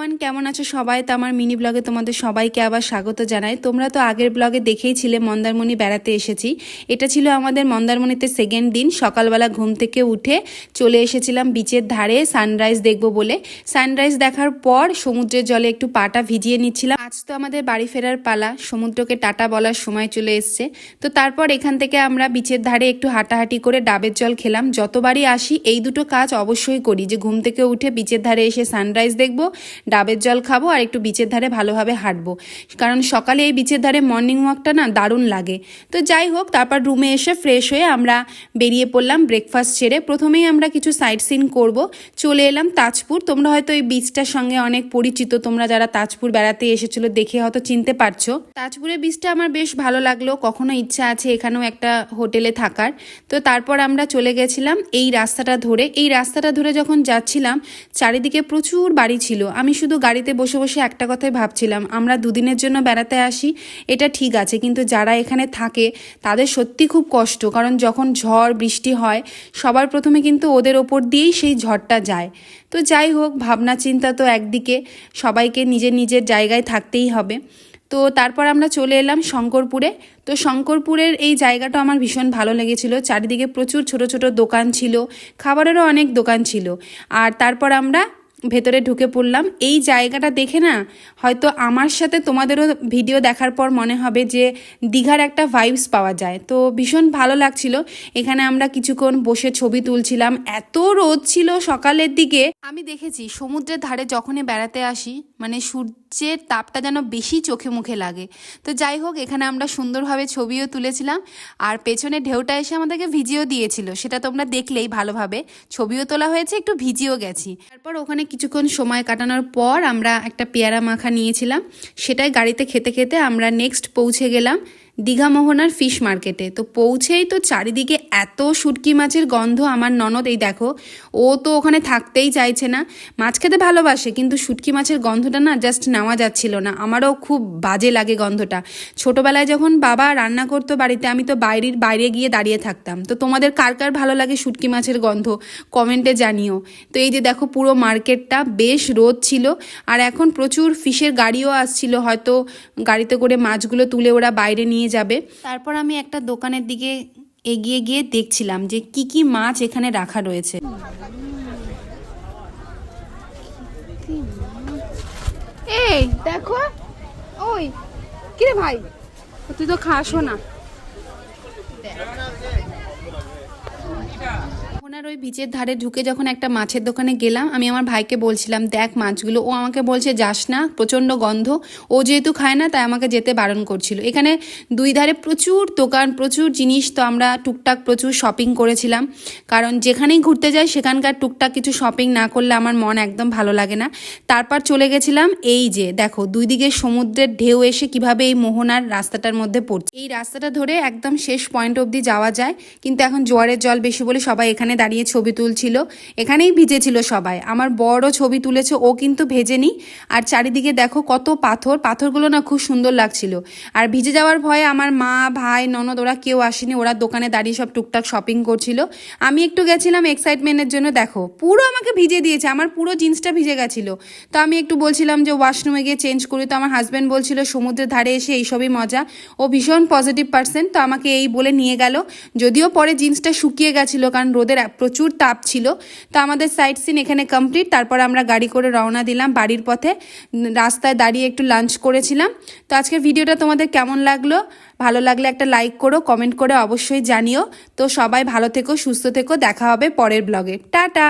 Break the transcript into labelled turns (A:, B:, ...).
A: Everyone কেমন আছো সবাই? তো আমার মিনি ব্লগে তোমাদের সবাইকে আবার স্বাগত জানাই। তোমরা তো আগের ব্লগে দেখেইছিলে মন্দারমণি বেড়াতে এসেছি। এটা ছিল আমাদের মন্দারমণিতে সেকেন্ড দিন। সকালবেলা ঘুম থেকে উঠে চলে এসেছিলাম বিচের ধারে সানরাইজ দেখব বলে। সানরাইজ দেখার পর সমুদ্রের জলে একটু পাটা ভিজিয়ে নিচ্ছিলাম। আজ তো আমাদের বাড়ি ফেরার পালা। সমুদ্রকে টাটা বলার সময় চলে এসছে। তো তারপর এখান থেকে আমরা বিচের ধারে একটু হাঁটাহাঁটি করে ডাবের জল খেলাম। যতবারই আসি, এই দুটো কাজ অবশ্যই করি। যে ঘুম থেকে উঠে বিচের ধারে এসে সানরাইজ দেখব ডাবের জল খাব আর একটু বিচের ধারে ভালোভাবে হাঁটবো। কারণ সকালে এই বিচের ধারে মর্নিং ওয়াকটা না দারুণ লাগে। তো যাই হোক, তারপর রুমে এসে ফ্রেশ হয়ে আমরা বেরিয়ে পড়লাম ব্রেকফাস্ট ছেড়ে প্রথমেই আমরা কিছু সাইট সিন করব। চলে এলাম তাজপুর। তোমরা হয়তো এই বিচটার সঙ্গে অনেক পরিচিত। তোমরা যারা তাজপুর বেড়াতে এসেছিল দেখে হয়তো চিনতে পারছ। তাজপুরের বিচটা আমার বেশ ভালো লাগল। কখনো ইচ্ছা আছে এখানেও একটা হোটেলে থাকার। তো তারপর আমরা চলে গেছিলাম এই রাস্তাটা ধরে। এই রাস্তাটা ধরে যখন যাচ্ছিলাম, চারিদিকে প্রচুর বাড়ি ছিল। আমি শুধু গাড়িতে বসে বসে একটা কথাই ভাবছিলাম, আমরা দুদিনের জন্য বেড়াতে আসি, এটা ঠিক আছে, কিন্তু যারা এখানে থাকে, তাদের সত্যি খুব কষ্ট, কারণ যখন ঝড়, বৃষ্টি হয়, সবার প্রথমে কিন্তু ওদের ওপর দিয়েই সেই ঝড়টা যায়। তো যাই হোক, ভাবনা চিন্তা তো একদিকে, সবাইকে নিজের নিজের জায়গায় থাকতেই হবে। তো তারপর আমরা চলে এলাম শঙ্করপুরে। তো শঙ্করপুরের এই জায়গাটা আমার ভীষণ ভালো লেগেছিল, চারিদিকে প্রচুর ছোট ছোট দোকান ছিল, খাবারেরও অনেক দোকান ছিল। আর তারপর আমরা ভেতরে ঢুকে পড়লাম। এই জায়গাটা দেখে না হয়তো আমার সাথে তোমাদেরও ভিডিও দেখার পর মনে হবে যে দীঘার একটা ভাইবস পাওয়া যায়। তো ভীষণ ভালো লাগছিল। এখানে আমরা কিছুক্ষণ বসে ছবি তুলছিলাম। এত রোদ ছিল সকালের দিকে। আমি দেখেছি, সমুদ্রের ধারে যখনই বেড়াতে আসি মানে সূর্যের তাপটা যেন বেশি চোখে মুখে লাগে। তো যাই হোক, এখানে আমরা সুন্দরভাবে ছবিও তুলেছিলাম আর পেছনে ঢেউটা এসে আমাদেরকে ভিজিও দিয়েছিল। সেটা তোমরা দেখলেই ভালোভাবে। ছবিও তোলা হয়েছে, একটু ভিজিও গেছি। তারপর ওখানে কিছুক্ষণ সময় কাটানোর পর আমরা একটা পেয়ারা মাখা নিয়েছিলাম। সেটাই গাড়িতে খেতে খেতে আমরা নেক্সট পৌঁছে গেলাম। দীঘা মোহনার ফিশ মার্কেটে তো পৌঁছেই তো চারিদিকে এত শুটকি মাছের গন্ধ আমার ননদ, এই দেখো, ও তো ওখানে থাকতেই চাইছে না। মাছ খেতে ভালোবাসে, কিন্তু শুটকি মাছের গন্ধটা না জাস্ট নেওয়া যাচ্ছিল না। আমারও খুব বাজে লাগে গন্ধটা। ছোটোবেলায় যখন বাবা রান্না করতো বাড়িতে, আমি তো বাইরের, বাইরে গিয়ে দাঁড়িয়ে থাকতাম। তো তোমাদের কার কার ভালো লাগে শুটকি মাছের গন্ধ? কমেন্টে জানিও। তো এই যে দেখো, পুরো মার্কেটটা বেশ রোদ ছিল। আর এখন প্রচুর ফিশের গাড়িও আসছিল। হয়তো গাড়িতে করে মাছগুলো তুলে ওরা বাইরে নিয়ে যাবে। তারপর আমি একটা দোকানের দিকে এগিয়ে গিয়ে দেখছিলাম যে কি কি মাছ এখানে রাখা রয়েছে।
B: এই দেখো। ওই কিরে ভাই? তুই তো খাসও না।
A: ওনার ওই বিচের ধারে ঢুকে যখন একটা মাছের দোকানে গেলাম, আমি আমার ভাইকে বলছিলাম, দেখ মাছগুলো। ও আমাকে বলছে, যাস না, প্রচণ্ড গন্ধ। ও যেহেতু খায় না, তাই আমাকে যেতে বারণ করছিল। এখানে দুই ধারে প্রচুর দোকান, প্রচুর জিনিস তো আমরা টুকটাক প্রচুর শপিং করেছিলাম। কারণ যেখানেই ঘুরতে যাই, সেখানকার টুকটাক কিছু শপিং না করলে আমার মন একদম ভালো লাগে না। তারপর চলে গেছিলাম এই যে, দেখো দুই দিকে সমুদ্রের ঢেউ এসে কীভাবে এই মোহনার রাস্তাটার মধ্যে পড়ছে। এই রাস্তাটা ধরে একদম শেষ পয়েন্ট অবধি যাওয়া যায়, কিন্তু এখন জোয়ারের জল বেশি বলে সবাই এখানে দাঁড়িয়ে ছবি তুলছিল। এখানেই ভিজেছিল সবাই। আমার বড় ছবি তুলেছে, ও কিন্তু ভেজেনি। আর চারিদিকে দেখো কত পাথর। পাথরগুলো না খুব সুন্দর লাগছিল। আর ভিজে যাওয়ার ভয়ে আমার মা, ভাই, ননদ ওরা কেউ আসেনি। ওরা দোকানে দাঁড়িয়ে সব টুকটাক শপিং করছিল। আমি একটু গেছিলাম এক্সাইটমেন্টের জন্য। দেখো, পুরো আমাকে ভিজে দিয়েছে। আমার পুরো জিন্সটা ভিজে গেছিল। তো আমি একটু বলছিলাম যে ওয়াশরুমে গিয়ে চেঞ্জ করি। তো আমার হাজব্যান্ড বলছিল, সমুদ্রের ধারে এসে এইসবই মজা। ও ভীষণ পজিটিভ পার্সন তো আমাকে এই বলে নিয়ে গেল। যদিও পরে জিন্সটা শুকিয়ে গেছিল, কারণ রোদের প্রচুর তাপ ছিল। তো আমাদের সাইট সিন এখানে কমপ্লিট তারপর আমরা গাড়ি করে রওনা দিলাম বাড়ির পথে। রাস্তায় দাঁড়িয়ে একটু লাঞ্চ করেছিলাম। তো আজকের ভিডিওটা তোমাদের কেমন লাগল? ভালো লাগলে একটা লাইক করো কমেন্ট করে অবশ্যই জানিও। তো সবাই ভালো থেকো, সুস্থ থেকো। দেখা হবে পরের ব্লগে টাটা!